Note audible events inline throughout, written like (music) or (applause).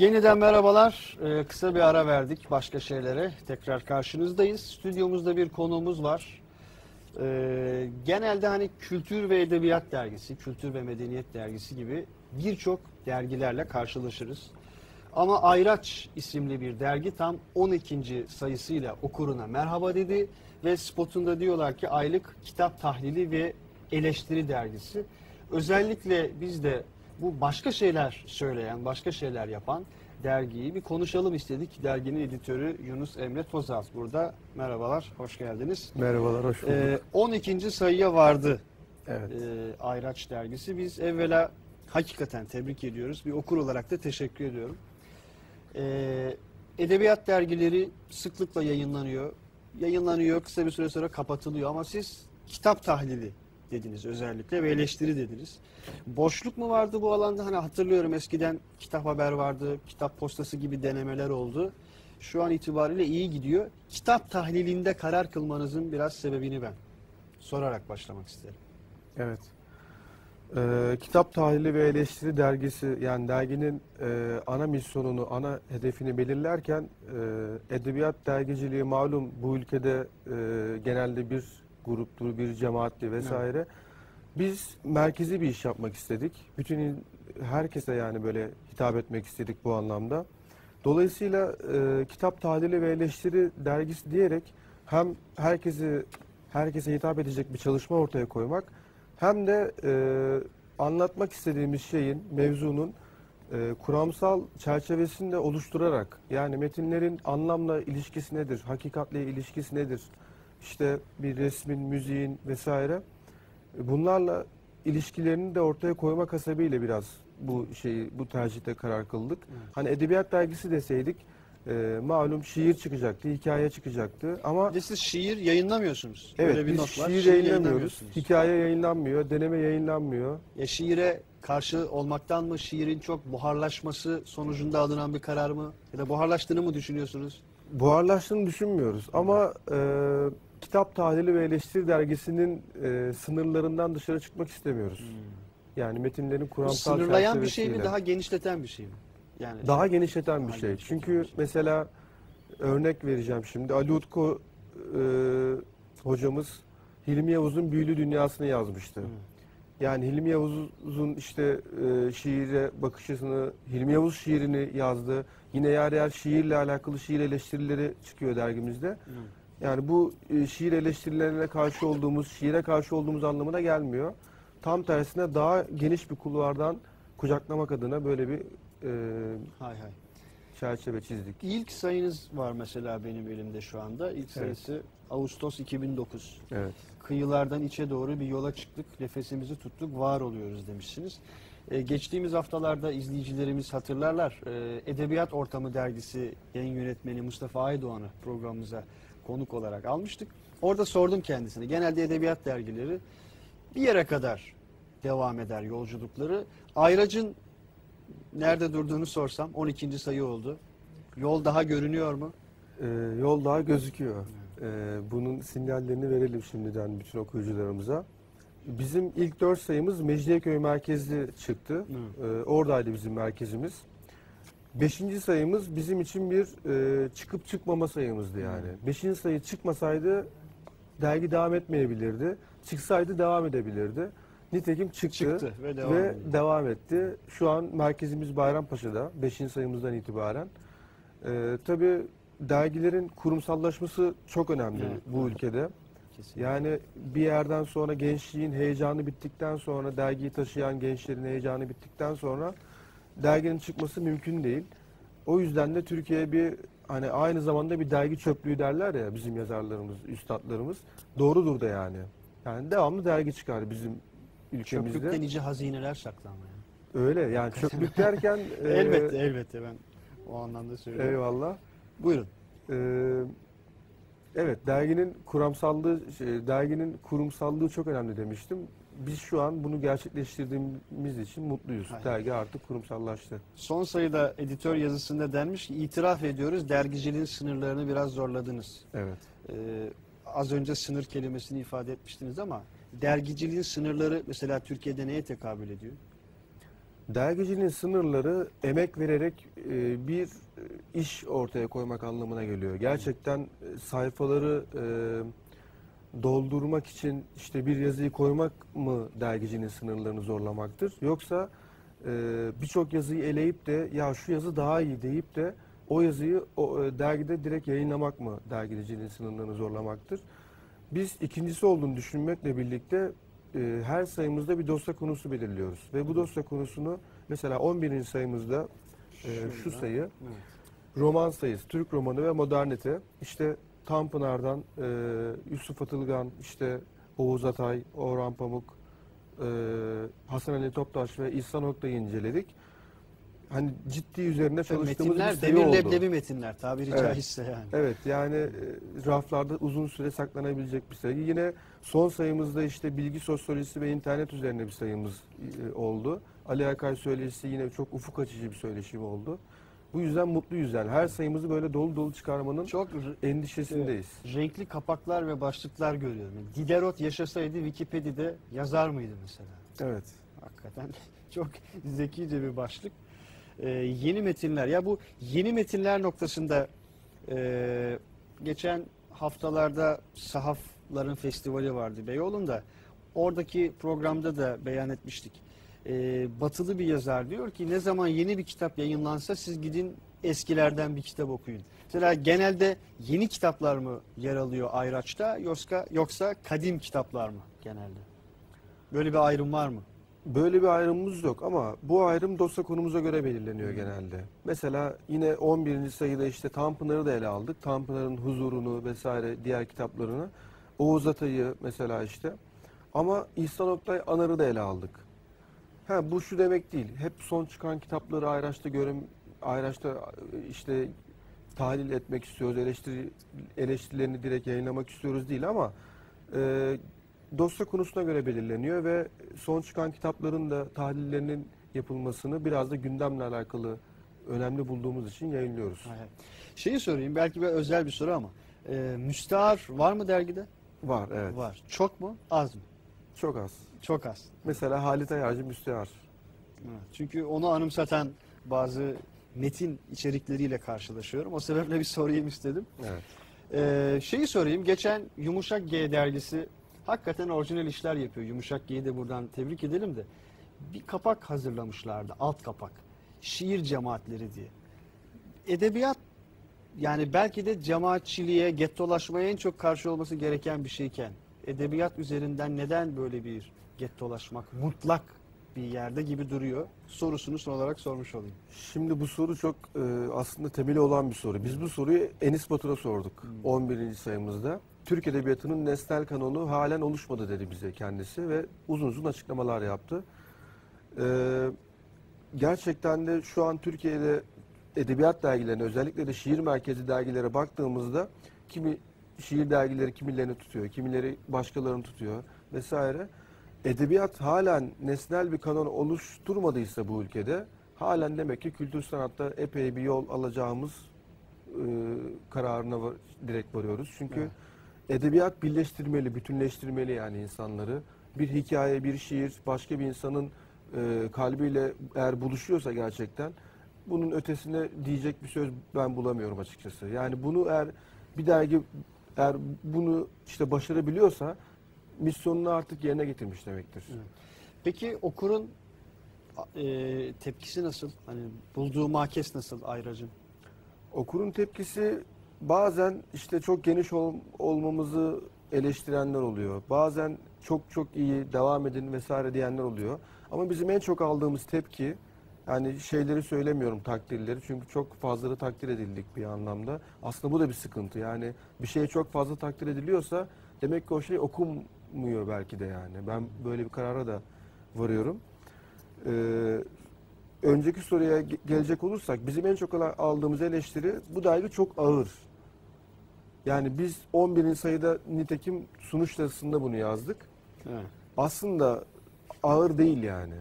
Yeniden merhabalar. Ee, kısa bir ara verdik başka şeylere. Tekrar karşınızdayız. Stüdyomuzda bir konuğumuz var. Ee, genelde hani Kültür ve Edebiyat Dergisi, Kültür ve Medeniyet Dergisi gibi birçok dergilerle karşılaşırız. Ama Ayraç isimli bir dergi tam 12. sayısıyla okuruna merhaba dedi ve spotunda diyorlar ki aylık kitap tahlili ve eleştiri dergisi. Özellikle biz de bu başka şeyler söyleyen, başka şeyler yapan dergiyi bir konuşalım istedik. Derginin editörü Yunus Emre Tozaz burada. Merhabalar, hoş geldiniz. Merhabalar, hoş bulduk. Ee, 12. sayıya vardı evet. e, Ayraç dergisi. Biz evvela hakikaten tebrik ediyoruz. Bir okur olarak da teşekkür ediyorum. E, edebiyat dergileri sıklıkla yayınlanıyor. Yayınlanıyor, kısa bir süre sonra kapatılıyor ama siz kitap tahlili dediniz özellikle ve eleştiri dediniz. Boşluk mu vardı bu alanda? Hani hatırlıyorum eskiden kitap haber vardı, kitap postası gibi denemeler oldu. Şu an itibariyle iyi gidiyor. Kitap tahlilinde karar kılmanızın biraz sebebini ben sorarak başlamak isterim. Evet. Ee, Kitap Tahlili ve Eleştiri dergisi yani derginin e, ana misyonunu, ana hedefini belirlerken e, edebiyat dergiciliği malum bu ülkede e, genelde bir gruptur, bir cemaatli vesaire. Biz merkezi bir iş yapmak istedik. Bütün herkese yani böyle hitap etmek istedik bu anlamda. Dolayısıyla e, Kitap Tahlili ve Eleştiri dergisi diyerek hem herkesi herkese hitap edecek bir çalışma ortaya koymak hem de e, anlatmak istediğimiz şeyin, mevzunun e, kuramsal çerçevesini de oluşturarak yani metinlerin anlamla ilişkisi nedir, hakikatle ilişkisi nedir, işte bir resmin, müziğin vesaire e, bunlarla ilişkilerini de ortaya koymak hasebiyle biraz bu şeyi bu tercihte karar kıldık. Hani edebiyat dergisi deseydik e, malum şiir çıkacaktı, hikaye çıkacaktı ama Bir de siz şiir yayınlamıyorsunuz. Evet, Böyle bir biz şiir Şiir yayınlamıyoruz. Hikaye yayınlanmıyor, deneme yayınlanmıyor. Ya şiire karşı olmaktan mı, şiirin çok buharlaşması sonucunda alınan bir karar mı? Ya da buharlaştığını mı düşünüyorsunuz? Buharlaştığını düşünmüyoruz ama e, Kitap Tahlili ve Eleştiri dergisinin e, sınırlarından dışarı çıkmak istemiyoruz. Yani metinlerin kuramsal sınırlayan bir şey mi, daha genişleten bir şey mi? Yani Daha genişleten bir Daha şey. genişleten Çünkü bir şey. mesela örnek vereceğim şimdi. Ali Utku e, hocamız Hilmi Yavuz'un Büyülü Dünyası'nı yazmıştı. Hı. Yani Hilmi Yavuz'un işte e, şiire bakışını, Hilmi Yavuz şiirini yazdı. Yine yer yer şiirle alakalı şiir eleştirileri çıkıyor dergimizde. Hı. Yani bu e, şiir eleştirilerine karşı olduğumuz, şiire karşı olduğumuz anlamına gelmiyor. Tam tersine daha geniş bir kulvardan kucaklamak adına böyle bir e, hay hay. çerçeve çizdik. İlk sayınız var mesela benim elimde şu anda. İlk sayısı Ağustos 2009. Evet. Kıyılardan içe doğru bir yola çıktık, nefesimizi tuttuk, var oluyoruz demişsiniz. Ee, geçtiğimiz haftalarda izleyicilerimiz hatırlarlar. Ee, Edebiyat Ortamı dergisi yayın yönetmeni Mustafa Aydoğan'ı programımıza konuk olarak almıştık. Orada sordum kendisine. Genelde edebiyat dergileri bir yere kadar devam eder yolculukları. Ayracın nerede durduğunu sorsam 12. sayı oldu. Yol daha görünüyor mu? Ee, yol daha gözüküyor. Ee, bunun sinyallerini verelim şimdiden bütün okuyucularımıza. Bizim ilk dört sayımız Mecidiyeköy merkezli çıktı. Ee, oradaydı bizim merkezimiz. Beşinci sayımız bizim için bir e, çıkıp çıkmama sayımızdı yani. Beşinci sayı çıkmasaydı dergi devam etmeyebilirdi. Çıksaydı devam edebilirdi. Nitekim çıktı, Çıktı ve devam ediyor. devam etti. Şu an merkezimiz Bayrampaşa'da. Beşinci sayımızdan itibaren. Ee, tabii dergilerin kurumsallaşması çok önemli Evet, bu ülkede. Kesinlikle. Yani bir yerden sonra gençliğin heyecanı bittikten sonra dergiyi taşıyan gençlerin heyecanı bittikten sonra derginin çıkması mümkün değil. O yüzden de Türkiye bir hani aynı zamanda bir dergi çöplüğü derler ya bizim yazarlarımız, üstadlarımız. Doğrudur da yani. Yani devamlı dergi çıkar bizim ülkemizde. Çöplükte nice hazineler saklanmaya. Öyle yani çöplük derken (laughs) e, elbette, elbette ben o anlamda söylüyorum. Eyvallah. Buyurun. Ee, evet, derginin kuramsallığı, şey, derginin kurumsallığı çok önemli demiştim. Biz şu an bunu gerçekleştirdiğimiz için mutluyuz. Hayır. Dergi artık kurumsallaştı. Son sayıda editör yazısında denmiş ki itiraf ediyoruz dergiciliğin sınırlarını biraz zorladınız. Evet. Ee, az önce sınır kelimesini ifade etmiştiniz ama dergiciliğin sınırları mesela Türkiye'de neye tekabül ediyor? Dergiciliğin sınırları emek vererek e, bir iş ortaya koymak anlamına geliyor. Gerçekten e, sayfaları e, doldurmak için işte bir yazıyı koymak mı dergicinin sınırlarını zorlamaktır? Yoksa e, birçok yazıyı eleyip de ya şu yazı daha iyi deyip de o yazıyı o e, dergide direkt yayınlamak mı dergiciliğin sınırlarını zorlamaktır? Biz ikincisi olduğunu düşünmekle birlikte e, her sayımızda bir dosya konusu belirliyoruz. Ve bu dosya konusunu mesela 11. sayımızda e, şu sayı Evet. roman sayısı, Türk romanı ve modernite. İşte Tanpınar'dan e, Yusuf Atılgan, işte Oğuz Atay, Orhan Pamuk, e, Hasan Ali Toptaş ve İhsan Oktay'ı inceledik. Hani ciddi üzerine çalıştığımız metinler bir sayı demir oldu. leblebi metinler tabiri Evet. caizse yani. Evet yani e, raflarda uzun süre saklanabilecek bir sayı. Yine son sayımızda işte bilgi sosyolojisi ve internet üzerine bir sayımız e, oldu. Ali Akay söyleşisi yine çok ufuk açıcı bir söyleşim oldu. Bu yüzden mutluyuz yani. Her sayımızı böyle dolu dolu çıkarmanın Çok endişesindeyiz. renkli kapaklar ve başlıklar görüyorum. Yani Diderot yaşasaydı Wikipedia'da yazar mıydı mesela? Evet. Hakikaten (laughs) çok zekice bir başlık. Ee, yeni metinler. Ya bu yeni metinler noktasında e, geçen haftalarda sahafların festivali vardı Beyoğlu'nda. Oradaki programda da beyan etmiştik. Ee, batılı bir yazar diyor ki ne zaman yeni bir kitap yayınlansa siz gidin eskilerden bir kitap okuyun. Mesela genelde yeni kitaplar mı yer alıyor Ayraç'ta yoksa, yoksa kadim kitaplar mı genelde? Böyle bir ayrım var mı? Böyle bir ayrımımız yok ama bu ayrım dosya konumuza göre belirleniyor genelde. Mesela yine 11. sayıda işte Tanpınar'ı da ele aldık. Tanpınar'ın huzurunu vesaire diğer kitaplarını. Oğuz Atay'ı mesela işte. Ama İhsan Oktay Anar'ı da ele aldık. Ha bu şu demek değil. Hep son çıkan kitapları Ayraç'ta görüm Ayraç'ta işte tahlil etmek istiyoruz. Eleştiri eleştirilerini direkt yayınlamak istiyoruz değil ama e, dosya konusuna göre belirleniyor ve son çıkan kitapların da tahlillerinin yapılmasını biraz da gündemle alakalı önemli bulduğumuz için yayınlıyoruz. Hayır. Şeyi sorayım belki bir özel bir soru ama e, müstahar var mı dergide? Var evet. Var. Çok mu? Az mı? Çok az. Çok az. Mesela Halit Ayarcı müstehar. Evet. Çünkü onu anımsatan bazı metin içerikleriyle karşılaşıyorum. O sebeple bir sorayım istedim. Evet. Ee, şeyi sorayım. Geçen Yumuşak G dergisi hakikaten orijinal işler yapıyor. Yumuşak G'yi de buradan tebrik edelim de. Bir kapak hazırlamışlardı. Alt kapak. Şiir cemaatleri diye. Edebiyat yani belki de cemaatçiliğe, gettolaşmaya en çok karşı olması gereken bir şeyken edebiyat üzerinden neden böyle bir gettolaşmak mutlak bir yerde gibi duruyor sorusunu son olarak sormuş olayım. Şimdi bu soru çok e, aslında temeli olan bir soru. Biz bu soruyu Enis Batur'a sorduk 11. sayımızda. Türk Edebiyatı'nın nesnel kanonu halen oluşmadı dedi bize kendisi ve uzun uzun açıklamalar yaptı. E, gerçekten de şu an Türkiye'de edebiyat dergilerine özellikle de şiir merkezi dergilere baktığımızda kimi şiir dergileri kimilerini tutuyor, kimileri başkalarını tutuyor vesaire. Edebiyat halen nesnel bir kanon oluşturmadıysa bu ülkede halen demek ki kültür sanatta epey bir yol alacağımız e, kararına var- direkt varıyoruz. Çünkü Evet. edebiyat birleştirmeli, bütünleştirmeli yani insanları. Bir hikaye, bir şiir başka bir insanın e, kalbiyle eğer buluşuyorsa gerçekten bunun ötesine diyecek bir söz ben bulamıyorum açıkçası. Yani bunu eğer bir dergi eğer bunu işte başarabiliyorsa misyonunu artık yerine getirmiş demektir. Evet. Peki okurun e, tepkisi nasıl? Hani bulduğu makes nasıl Ayracın? Okurun tepkisi bazen işte çok geniş ol- olmamızı eleştirenler oluyor. Bazen çok çok iyi devam edin vesaire diyenler oluyor. Ama bizim en çok aldığımız tepki yani şeyleri söylemiyorum takdirleri çünkü çok fazla da takdir edildik bir anlamda. Aslında bu da bir sıkıntı. Yani bir şey çok fazla takdir ediliyorsa demek ki o şey okunmuyor belki de yani. Ben böyle bir karara da varıyorum. Ee, önceki soruya ge- gelecek olursak bizim en çok aldığımız eleştiri bu dergi çok ağır. Yani biz 11. sayıda nitekim sunuş yazısında bunu yazdık. Evet. Aslında ağır değil yani.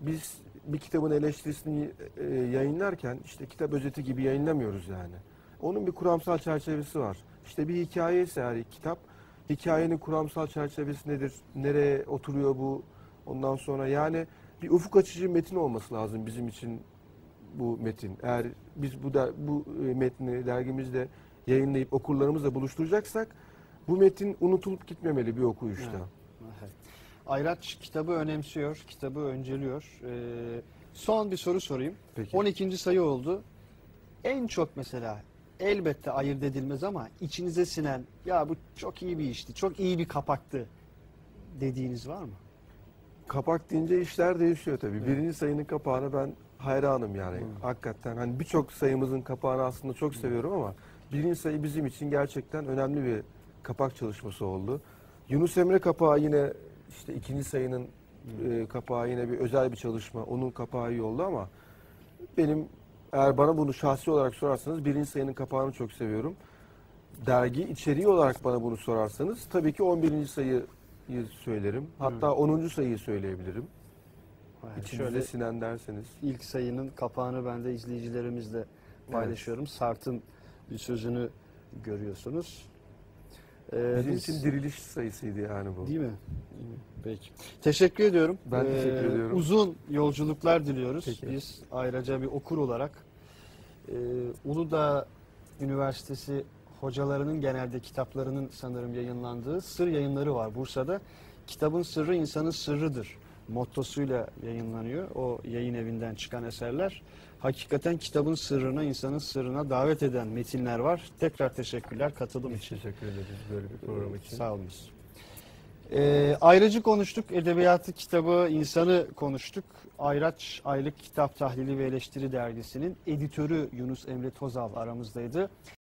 Biz bir kitabın eleştirisini e, yayınlarken işte kitap özeti gibi yayınlamıyoruz yani. Onun bir kuramsal çerçevesi var. İşte bir hikaye ise eğer kitap, hikayenin kuramsal çerçevesi nedir? Nereye oturuyor bu? Ondan sonra yani bir ufuk açıcı metin olması lazım bizim için bu metin. Eğer biz bu der, bu e, metni dergimizde yayınlayıp okurlarımızla buluşturacaksak bu metin unutulup gitmemeli bir okuyuşta. Evet. Ayraç kitabı önemsiyor, kitabı önceliyor. Ee, son bir soru sorayım. Peki. 12. sayı oldu. En çok mesela elbette ayırt edilmez ama içinize sinen ya bu çok iyi bir işti, çok iyi bir kapaktı dediğiniz var mı? Kapak deyince işler değişiyor tabii. Evet. Birinci sayının kapağına ben hayranım yani. Hı. Hakikaten hani birçok sayımızın kapağını aslında çok seviyorum ama birinci sayı bizim için gerçekten önemli bir kapak çalışması oldu. Yunus Emre kapağı yine işte ikinci sayının e, kapağı yine bir özel bir çalışma. Onun kapağı iyi oldu ama benim eğer bana bunu şahsi olarak sorarsanız birinci sayının kapağını çok seviyorum. Dergi içeriği olarak bana bunu sorarsanız tabii ki 11. sayıyı söylerim. Hatta 10. sayıyı söyleyebilirim. Yani İçinize şöyle sinen derseniz. ilk sayının kapağını ben de izleyicilerimizle paylaşıyorum. Sart'ın bir sözünü görüyorsunuz. Ee, Bizim biz- için diriliş sayısıydı yani bu. Değil mi? Değil mi? Peki. Teşekkür ediyorum. Ee, Ben teşekkür ediyorum. Uzun yolculuklar diliyoruz. Peki. Biz ayrıca bir okur olarak e, Uludağ Üniversitesi hocalarının genelde kitaplarının sanırım yayınlandığı sır yayınları var Bursa'da. Kitabın sırrı insanın sırrıdır mottosuyla yayınlanıyor. O yayın evinden çıkan eserler. Hakikaten kitabın sırrına, insanın sırrına davet eden metinler var. Tekrar teşekkürler katılım için. teşekkür ederiz böyle bir program için. Sağ olunuz. Ee, ayrıcı konuştuk. Edebiyatı kitabı, insanı konuştuk. Ayraç Aylık Kitap Tahlili ve Eleştiri Dergisi'nin editörü Yunus Emre Tozal aramızdaydı.